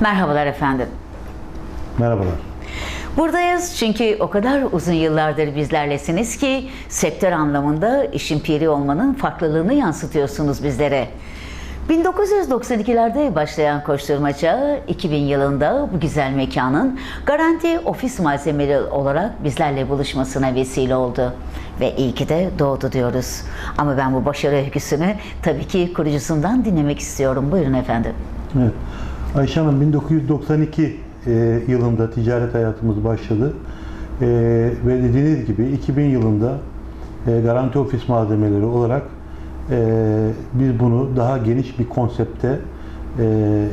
Merhabalar efendim. Merhabalar. Buradayız çünkü o kadar uzun yıllardır bizlerlesiniz ki sektör anlamında işin piri olmanın farklılığını yansıtıyorsunuz bizlere. 1992'lerde başlayan koşturmaca 2000 yılında bu güzel mekanın garanti ofis malzemeleri olarak bizlerle buluşmasına vesile oldu. Ve iyi ki de doğdu diyoruz. Ama ben bu başarı öyküsünü tabii ki kurucusundan dinlemek istiyorum. Buyurun efendim. Evet. Ayşe Hanım 1992 e, yılında ticaret hayatımız başladı. E, ve dediğiniz gibi 2000 yılında e, garanti ofis malzemeleri olarak e, biz bunu daha geniş bir konsepte e,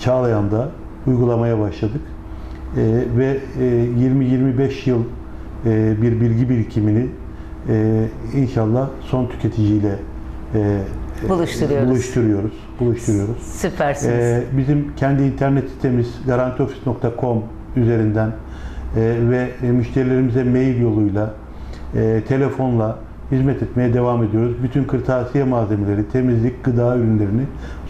Çağlayan'da uygulamaya başladık. E, ve e, 20-25 yıl e, bir bilgi birikimini e, inşallah son tüketiciyle e, Buluşturuyoruz. buluşturuyoruz. Buluşturuyoruz. Süpersiniz. Ee, bizim kendi internet sitemiz garantioffice.com üzerinden e, ve e, müşterilerimize mail yoluyla, e, telefonla hizmet etmeye devam ediyoruz. Bütün kırtasiye malzemeleri, temizlik, gıda ürünlerini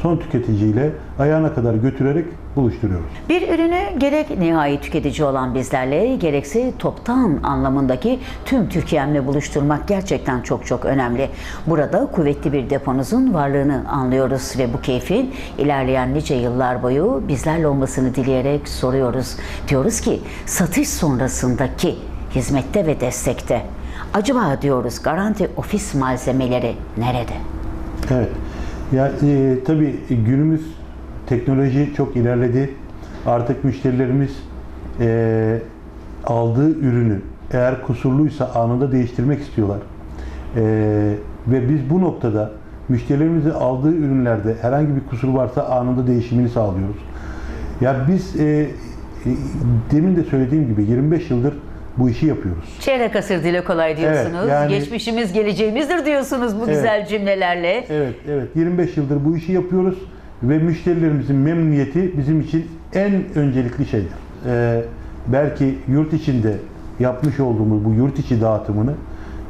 son tüketiciyle ayağına kadar götürerek buluşturuyoruz. Bir ürünü gerek nihai tüketici olan bizlerle gerekse toptan anlamındaki tüm Türkiye'mle buluşturmak gerçekten çok çok önemli. Burada kuvvetli bir deponuzun varlığını anlıyoruz ve bu keyfin ilerleyen nice yıllar boyu bizlerle olmasını dileyerek soruyoruz. Diyoruz ki satış sonrasındaki hizmette ve destekte acaba diyoruz garanti ofis malzemeleri nerede? Evet. Ya e, tabii günümüz teknoloji çok ilerledi. Artık müşterilerimiz e, aldığı ürünü eğer kusurluysa anında değiştirmek istiyorlar. E, ve biz bu noktada müşterilerimizin aldığı ürünlerde herhangi bir kusur varsa anında değişimini sağlıyoruz. Ya biz e, e, demin de söylediğim gibi 25 yıldır bu işi yapıyoruz. Çeyrek asır dile kolay diyorsunuz. Evet, yani- Geçmişimiz geleceğimizdir diyorsunuz bu Evet. güzel cümlelerle. Evet, evet. 25 yıldır bu işi yapıyoruz ve müşterilerimizin memnuniyeti bizim için en öncelikli şeydir. Ee, belki yurt içinde yapmış olduğumuz bu yurt içi dağıtımını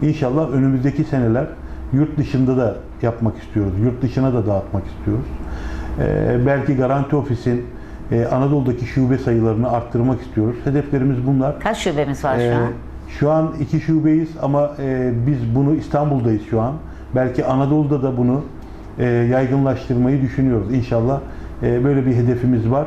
inşallah önümüzdeki seneler yurt dışında da yapmak istiyoruz. Yurt dışına da dağıtmak istiyoruz. Ee, belki Garanti Ofis'in e, Anadolu'daki şube sayılarını arttırmak istiyoruz. Hedeflerimiz bunlar. Kaç şubemiz var şu Ee, an? Şu an iki şubeyiz ama e, biz bunu İstanbul'dayız şu an. Belki Anadolu'da da bunu e, yaygınlaştırmayı düşünüyoruz. İnşallah e, böyle bir hedefimiz var.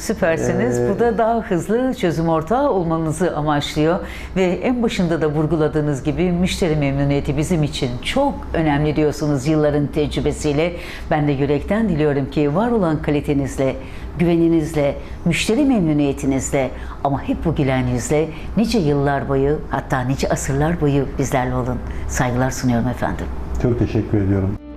Süpersiniz. Ee, Bu da daha hızlı çözüm ortağı olmanızı amaçlıyor. Ve en başında da vurguladığınız gibi müşteri memnuniyeti bizim için çok önemli diyorsunuz yılların tecrübesiyle. Ben de yürekten diliyorum ki var olan kalitenizle, güveninizle, müşteri memnuniyetinizle ama hep bu gülen yüzle nice yıllar boyu hatta nice asırlar boyu bizlerle olun. Saygılar sunuyorum efendim. Çok teşekkür ediyorum.